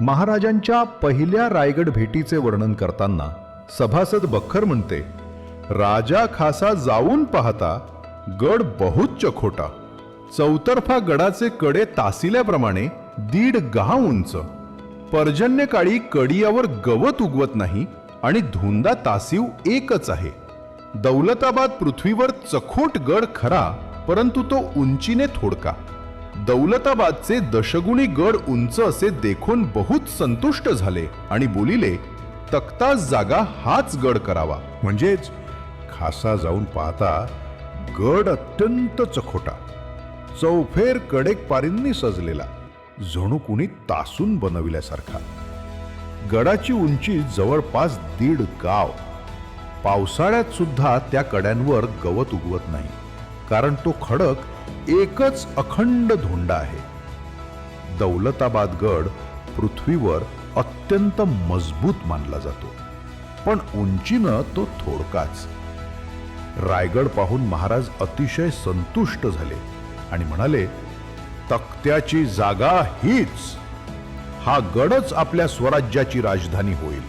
महाराजांच्या पहिल्या रायगड भेटीचे वर्णन करताना सभासद बखर म्हणते राजा खासा जाऊन पाहता गड बहुत चखोटा चौतर्फा गडाचे कडे तासिल्याप्रमाणे दीड गहा उंच. पर्जन्यकाळी कडियावर गवत उगवत नाही आणि धुंदा तासीव एकच आहे. दौलताबाद पृथ्वीवर चखोट गड खरा परंतु तो उंचीने थोडका. दौलताबादचे दशगुणी गड उंच असे देखून बहुत संतुष्ट झाले आणि बोलिले तक्ता जागा हाच गड करावा. म्हणजेच खासा जाऊन पाहता गड अत्यंत चखोटा. चौफेर कडेक पारींनी सजलेला. जणू कुणी तासून बनविल्यासारखा. गडाची उंची जवळपास दीड गाव. पावसाळ्यात सुद्धा त्या कड्यांवर गवत उगवत नाही. कारण तो खडक एकच अखंड धोंडा आहे. दौलताबाद गड पृथ्वीवर अत्यंत मजबूत मानला जातो पण उंचीनं तो थोडकाच. रायगड पाहून महाराज अतिशय संतुष्ट झाले आणि म्हणाले तक्त्याची जागा हीच. हा गडच आपल्या स्वराज्याची राजधानी होईल.